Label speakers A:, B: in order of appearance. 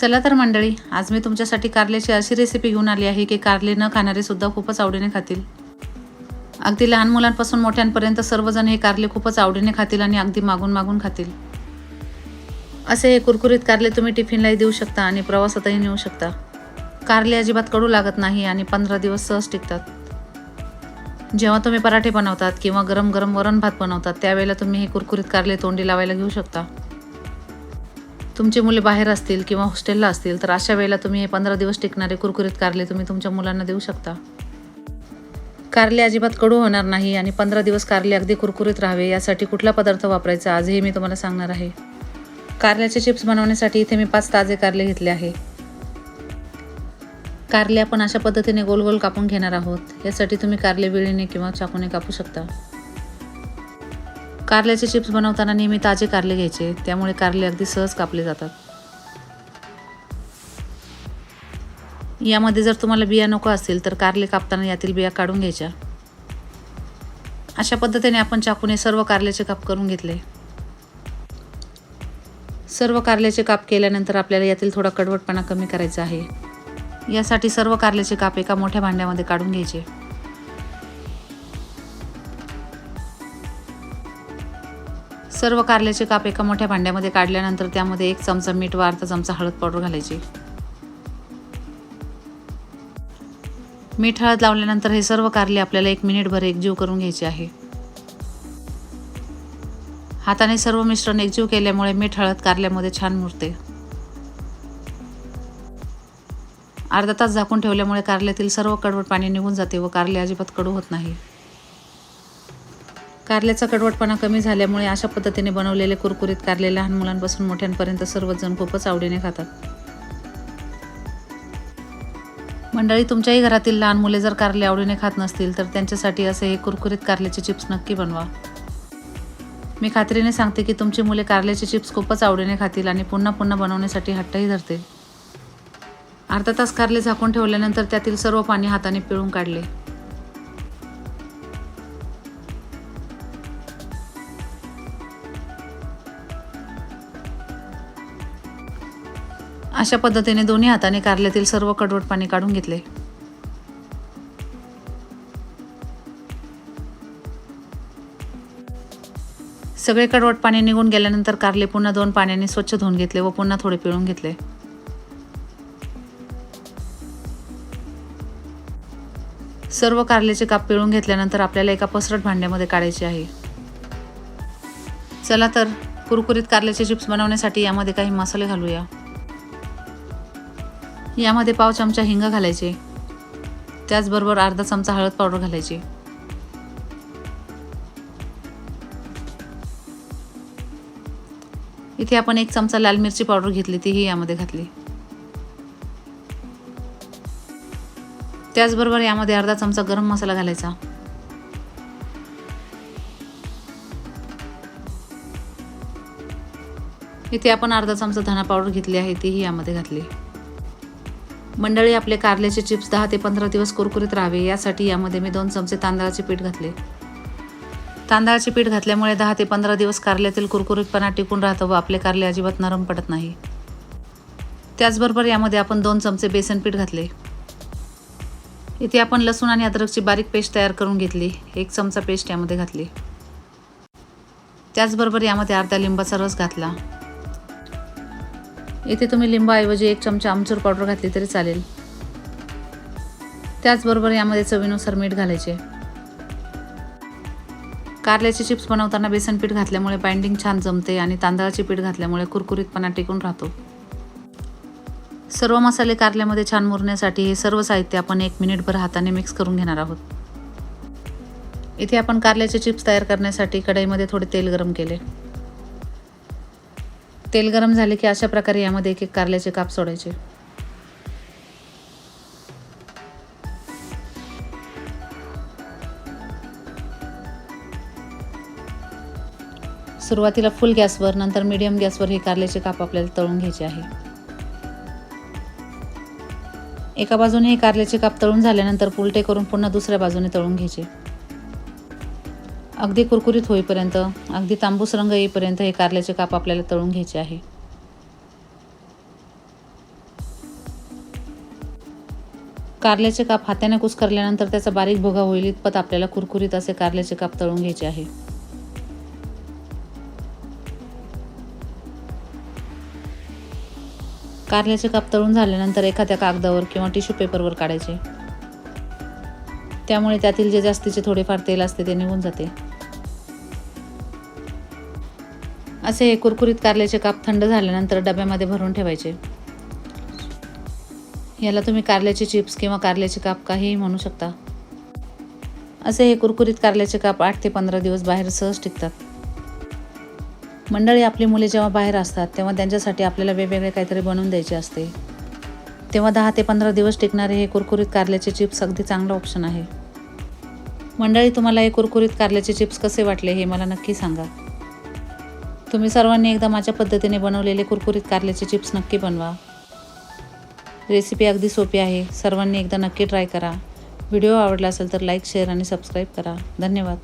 A: चला तर मंडळी आज मी तुमच्यासाठी कारल्याची अशी रेसिपी घेऊन आली आहे की कारले न खाणारे सुद्धा खूपच आवडीने खातील. अगदी लहान मुलांपासून मोठ्यांपर्यंत सर्वजण हे कारले खूपच आवडीने खातील आणि अगदी मागून मागून खातील. असे हे कुरकुरीत कारले तुम्ही टिफिनलाही देऊ शकता आणि प्रवासातही नेऊ शकता. कारले अजिबात कडू लागत नाही आणि पंधरा दिवस सहज टिकतात. जेव्हा तुम्ही पराठे बनवतात किंवा गरम गरम वरण भात बनवतात त्यावेळेला तुम्ही हे कुरकुरीत कारले तोंडी लावायला घेऊ शकता. तुमची मुले बाहेर असतील किंवा हॉस्टेलला असतील तर अशा वेळेला तुम्ही हे पंधरा दिवस टिकणारे कुरकुरीत कारले तुम्ही तुमच्या मुलांना देऊ शकता. कारले अजिबात कडू होणार नाही आणि पंधरा दिवस कारले अगदी कुरकुरीत राहावे यासाठी कुठला पदार्थ वापरायचा आजही मी तुम्हाला सांगणार आहे. कारल्याचे चिप्स बनवण्यासाठी इथे मी पाच ताजे कारले घेतले आहे. कारले आपण अशा पद्धतीने गोल गोल कापून घेणार आहोत. यासाठी तुम्ही कारले विळीने किंवा चाकूने कापू शकता. कारल्याचे चिप्स बनवताना नेहमी ताजे कारले घ्यायचे त्यामुळे कारले अगदी सहज कापले जातात. यामध्ये जर तुम्हाला बिया नको असतील तर कारले कापताना यातील बिया काढून घ्यायच्या. अशा पद्धतीने आपण चाकूने सर्व कारल्याचे काप करून घेतले. सर्व कारल्याचे काप केल्यानंतर आपल्याला यातील थोडा कडवटपणा कमी करायचा आहे. यासाठी सर्व कारल्याचे काप एका मोठ्या भांड्यामध्ये काढून घ्यायचे. सर्व कारल्याचे काप एका मोठ्या भांड्यामध्ये काढल्यानंतर त्यामध्ये एक चमचा मीठ व अर्धा चमचा हळद पावडर घालायची. मीठ हळद लावल्यानंतर हे सर्व कारले आपल्याला एक मिनिटभर एकजीव करून घ्यायचे आहे. हाताने सर्व मिश्रण एकजीव केल्यामुळे मीठ हळद कारल्यामध्ये छान मुरते. अर्धा तास झाकून ठेवल्यामुळे कारल्यातील सर्व कडवट पाणी निघून जाते व कारले अजिबात कडू होत नाही. कारल्याचा कडवटपणा कमी झाल्यामुळे अशा पद्धतीने बनवलेले कुरकुरीत कारले लहान मुलांपासून मोठ्यांपर्यंत सर्वजण खूपच आवडीने खातात. मंडळी तुमच्याही घरातील लहान मुले जर कारले आवडीने खात नसतील तर त्यांच्यासाठी असे हे कुरकुरीत कारल्याचे चिप्स नक्की बनवा. मी खात्रीने सांगते की तुमची मुले कारल्याचे चिप्स खूपच आवडीने खातील आणि पुन्हा पुन्हा बनवण्यासाठी हट्टही धरतील. अर्धा तास कारले झाकून ठेवल्यानंतर त्यातील सर्व पाणी हाताने पिळून काढले. अशा पद्धतीने दोन्ही हाताने कारल्यातील सर्व कडवट पाणी काढून घेतले. सगळे कडवट पाणी निघून गेल्यानंतर कारले पुन्हा दोन पाण्याने स्वच्छ धुवून घेतले व पुन्हा थोडे पिळून घेतले. सर्व कारल्याचे काप पिळून घेतल्यानंतर आपल्याला एका पसरट भांड्यामध्ये काढायचे आहे. चला तर कुरकुरीत कारल्याचे चिप्स बनवण्यासाठी यामध्ये काही मसाले घालूया. यामध्ये पाव चमचा हिंग घालायचे. त्याचबरोबर अर्धा चमचा हळद पावडर घालायची. इथे आपण एक चमचा लाल मिरची पावडर घेतली तीही यामध्ये घातली. त्याचबरोबर यामध्ये अर्धा चमचा गरम मसाला घालायचा. इथे आपण अर्धा चमचा धना पावडर घेतली आहे तीही यामध्ये घातली. मंडळी आपले कारल्याचे चिप्स दहा ते पंधरा दिवस कुरकुरीत राहावे. यासाठी यामध्ये मी दोन चमचे तांदळाचे पीठ घातले. तांदळाचे पीठ घातल्यामुळे दहा ते पंधरा दिवस कारल्यातील कुरकुरीतपणा टिकून राहतं व आपले कारले अजिबात नरम पडत नाही. त्याचबरोबर यामध्ये आपण दोन चमचे बेसन पीठ घातले. इथे आपण लसूण आणि अद्रकची बारीक पेस्ट तयार करून घेतली. एक चमचा पेस्ट यामध्ये घातली. त्याचबरोबर यामध्ये अर्धा लिंबाचा रस घातला. इथे तुम्ही लिंबाऐवजी एक चमचा आमचूर पावडर घातली तरी चालेल. त्याचबरोबर यामध्ये चवीनुसार मीठ घालायचे. कारल्याचे चिप्स बनवताना बेसन पीठ घातल्यामुळे बाइंडिंग छान जमते आणि तांदळाचे पीठ घातल्यामुळे कुरकुरीतपणा टिकून राहतो. सर्व मसाले कारल्यामध्ये छान मुरण्यासाठी हे सर्व साहित्य आपण एक मिनिटभर हाताने मिक्स करून घेणार आहोत. इथे आपण कारल्याचे चिप्स तयार करण्यासाठी कढईमध्ये थोडे तेल गरम केले. तेल गरम झाले की अशा प्रकारे यामध्ये एक एक कारल्याचे काप सोडायचे. सुरुवातीला फुल गॅसवर नंतर मीडियम गॅसवर हे कारल्याचे काप आपल्याला तळून घ्यायचे आहे. एका बाजूने हे कारल्याचे काप तळून झाल्यानंतर उलटे करून पुन्हा दुसऱ्या बाजूने तळून घ्यायचे. अगदी कुरकुरीत होईपर्यंत अगदी तांबूस रंग येईपर्यंत हे कारल्याचे काप आपल्याला तळून घ्यायचे आहे. कारल्याचे काप हाताने कुसकरल्यानंतर त्याचा बारीक भोगा होईल इतपत आपल्याला कुरकुरीत असे कारल्याचे काप तळून घ्यायचे आहे. कारल्याचे काप तळून झाल्यानंतर एखाद्या कागदावर किंवा टिश्यू पेपरवर काढायचे. त्यामुळे त्यातील जे जास्तीचे थोडेफार तेल असते ते निघून जाते. असे हे कुरकुरीत कारल्याचे काप थंड झाल्यानंतर डब्यामध्ये भरून ठेवायचे. याला तुम्ही कारल्याचे चिप्स किंवा कारल्याचे काप काहीही म्हणू शकता. असे हे कुरकुरीत कारल्याचे काप आठ ते पंधरा दिवस बाहेर सहज टिकतात. मंडळी आपली मुले जेव्हा बाहेर असतात तेव्हा त्यांच्यासाठी आपल्याला वेगवेगळे काहीतरी बनवून द्यायचे असते. तेव्हा दहा ते पंधरा दिवस टिकणारे हे कुरकुरीत कारल्याचे चिप्स अगदी चांगलं ऑप्शन आहे. मंडळी तुम्हाला हे कुरकुरीत कारल्याचे चिप्स कसे वाटले हे मला नक्की सांगा. तुम्ही सर्वांनी एकदा माझ्या पद्धतीने बनवलेले कुरकुरीत कारल्याचे चिप्स नक्की बनवा. रेसिपी अगदी सोपी आहे. सर्वांनी एकदा नक्की ट्राय करा. व्हिडिओ आवडला असेल तर लाईक शेअर आणि सबस्क्राईब करा. धन्यवाद.